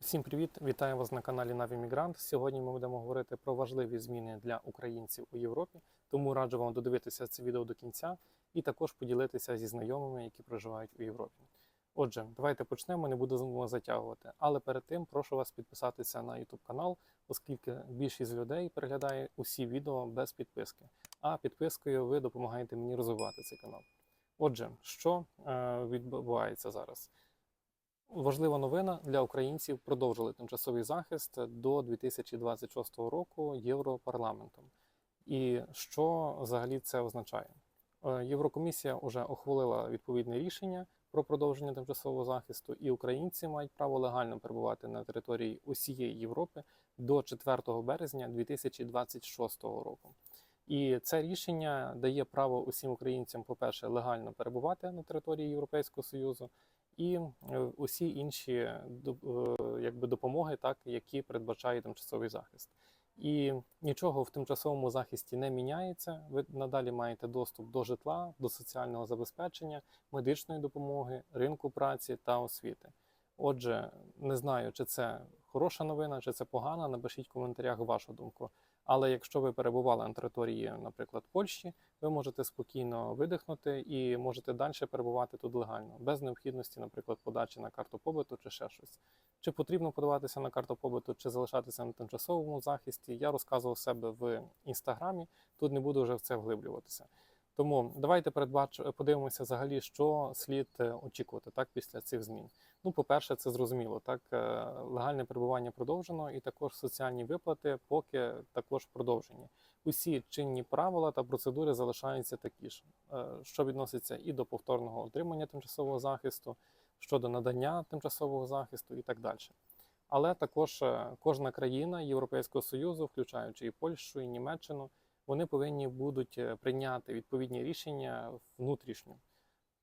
Всім привіт! Вітаю вас на каналі Наві Мігрант. Сьогодні ми будемо говорити про важливі зміни для українців у Європі. Тому раджу вам додивитися це відео до кінця і також поділитися зі знайомими, які проживають у Європі. Отже, давайте почнемо, не будемо затягувати. Але перед тим прошу вас підписатися на YouTube канал, оскільки більшість людей переглядає усі відео без підписки. А підпискою ви допомагаєте мені розвивати цей канал. Отже, що е, відбувається зараз? Важлива новина для українців продовжили тимчасовий захист до 2026 року Європарламентом. І що взагалі це означає? Е, Єврокомісія вже ухвалила відповідне рішення про продовження тимчасового захисту, і українці мають право легально перебувати на території усієї Європи до 4 березня 2026 року. І це рішення дає право усім українцям, по-перше, легально перебувати на території Європейського Союзу, і е, усі інші е, якби допомоги, так які передбачає тимчасовий захист. І нічого в тимчасовому захисті не міняється. Ви надалі маєте доступ до житла, до соціального забезпечення, медичної допомоги, ринку праці та освіти. Отже, не знаю, чи це хороша новина, чи це погана. Напишіть в коментарях вашу думку. Але якщо ви перебували на території, наприклад, Польщі, ви можете спокійно видихнути і можете далі перебувати тут легально, без необхідності, наприклад, подачі на карту побиту чи ще щось. Чи потрібно подаватися на карту побиту, чи залишатися на тимчасовому захисті? Я розказував себе в інстаграмі. Тут не буду вже в це вглиблюватися. Тому давайте передбач... подивимося взагалі, що слід е, очікувати так після цих змін. Ну, по-перше, це зрозуміло. Так, е, легальне перебування продовжено, і також соціальні виплати поки також продовжені. Усі чинні правила та процедури залишаються такі ж, е, що відноситься і до повторного отримання тимчасового захисту, щодо надання тимчасового захисту і так далі. Але також кожна країна Європейського Союзу, включаючи і Польщу, і Німеччину, вони повинні будуть е, прийняти відповідні рішення внутрішньо.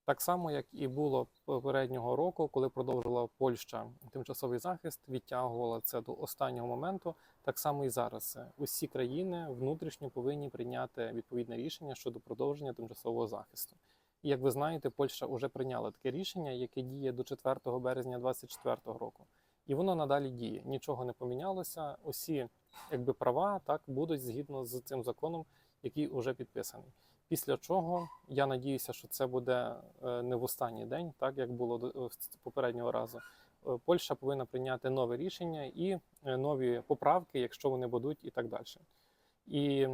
Так само, як і було попереднього року, коли продовжила Польща тимчасовий захист, відтягувала це до останнього моменту. Так само і зараз Е, усі країни внутрішньо повинні прийняти відповідне рішення щодо продовження тимчасового захисту. І як ви знаєте, Польща вже прийняла таке рішення, яке діє до 4 березня 2024 року. І воно надалі діє. Нічого не помінялося. Усі якби права так будуть згідно з цим законом, який вже підписаний. Після чого я надіюся, що це буде е, не в останній день, так як було попереднього разу. Е, Польща повинна прийняти нове рішення і е, нові поправки, якщо вони будуть, і так далі. І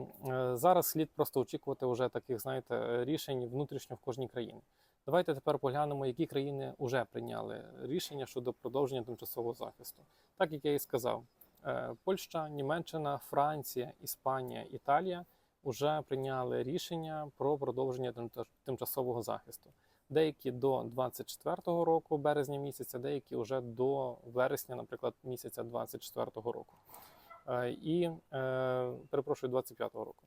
зараз слід просто очікувати вже таких, знаєте, рішень внутрішньо в кожній країні. Давайте тепер поглянемо, які країни вже прийняли рішення щодо продовження тимчасового захисту. Так як я і сказав, е, Польща, Німеччина, Франція, Іспанія, Італія вже прийняли рішення про продовження тимчасового захисту. Деякі до 24-го року, березня місяця, деякі вже до вересня, наприклад, місяця 24-го року. Е, І е, перепрошую, 25-го року.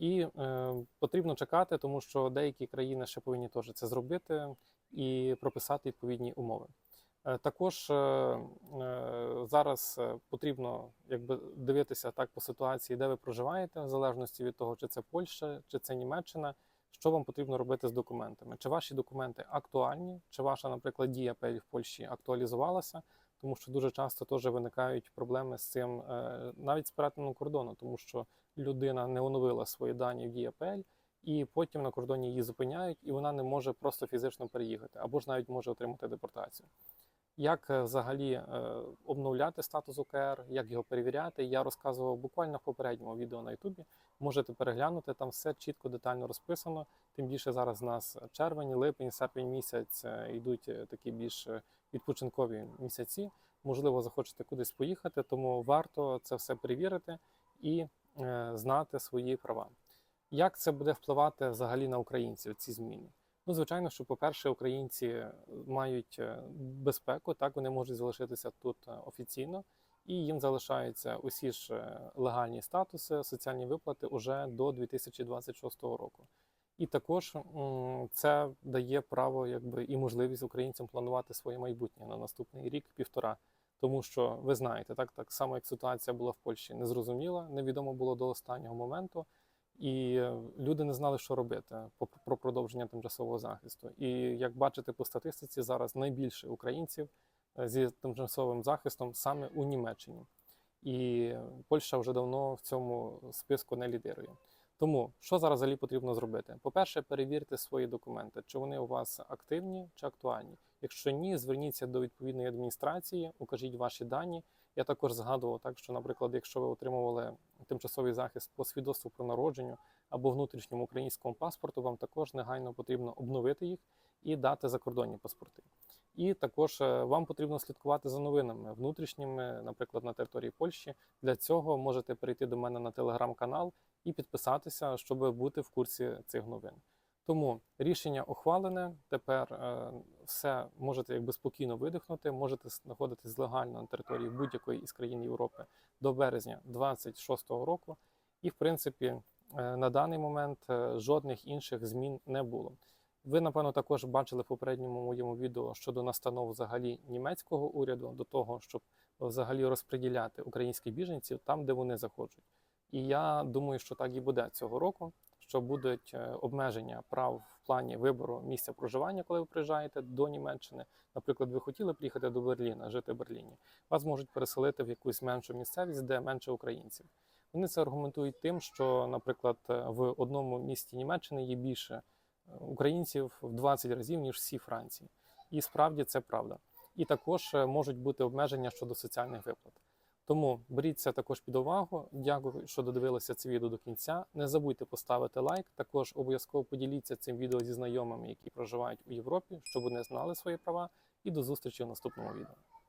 І е, потрібно чекати, тому що деякі країни ще повинні теж це зробити і прописати відповідні умови. Е, Також е, е, зараз е, потрібно якби дивитися так по ситуації, де ви проживаєте, в залежності від того, чи це Польща, чи це Німеччина. Що вам потрібно робити з документами? Чи ваші документи актуальні, чи ваша, наприклад, дія в Польщі актуалізувалася? Тому що дуже часто теж виникають проблеми з цим е, навіть з перетином кордону, тому що людина не оновила свої дані в ЄПЛ, і потім на кордоні її зупиняють, і вона не може просто фізично переїхати, або ж навіть може отримати депортацію. Як е, взагалі е, обновляти статус УКР, як його перевіряти, я розказував буквально в попередньому відео на Ютубі. Можете переглянути, там все чітко, детально розписано. Тим більше зараз у нас червень, липень, серпень місяць е, йдуть такі більш відпочинкові місяці. Можливо, захочете кудись поїхати, тому варто це все перевірити і знати свої права. Як це буде впливати взагалі на українців, ці зміни? Ну, звичайно, що, по-перше, українці мають е, безпеку, так вони можуть залишитися тут е, офіційно, і їм залишаються усі ж е, легальні статуси, соціальні виплати уже до 2026 року. І також це дає право, якби і можливість українцям планувати своє майбутнє на наступний рік, півтора. Тому що ви знаєте, так так само як ситуація була в Польщі, незрозуміла, невідомо було до останнього моменту, і люди не знали, що робити про продовження тимчасового захисту. І як бачите по статистиці, зараз найбільше українців е, зі тимчасовим захистом саме у Німеччині. І Польща вже давно в цьому списку не лідирує. Тому що зараз взагалі потрібно зробити? По-перше, перевірте свої документи, чи вони у вас активні чи актуальні. Якщо ні, зверніться до відповідної адміністрації, укажіть ваші дані. Я також згадував так, що, наприклад, якщо ви отримували тимчасовий захист по свідоцтву про народження або внутрішньому українському паспорту, вам також негайно потрібно обновити їх і дати закордонні паспорти. І також е, вам потрібно слідкувати за новинами внутрішніми, наприклад, на території Польщі. Для цього можете перейти до мене на телеграм-канал і підписатися, щоб бути в курсі цих новин. Тому рішення ухвалене. Тепер е, все можете якби спокійно видихнути, можете знаходитись легально на території будь-якої із країн Європи до березня 26-го року. І, в принципі, е, на даний момент е, жодних інших змін не було. Ви, напевно, також бачили в попередньому моєму відео щодо настанов взагалі німецького уряду до того, щоб взагалі розподіляти українських біженців там, де вони захочуть. І я думаю, що так і буде цього року, що будуть е, обмеження прав в плані вибору місця проживання, коли ви приїжджаєте до Німеччини. Наприклад, ви хотіли приїхати до Берліна, жити в Берліні. Вас можуть переселити в якусь меншу місцевість, де менше українців. Вони це аргументують тим, що, наприклад, е, в одному місті Німеччини є більше е, українців в 20 разів ніж всі Франції. І справді це правда. І також можуть бути обмеження щодо соціальних виплат. Тому беріть це також під увагу. Дякую, що додивилися це відео до кінця. Не забудьте поставити лайк. Також обов'язково поділіться цим відео зі знайомими, які проживають у Європі, щоб вони знали свої права. І до зустрічі в наступному відео.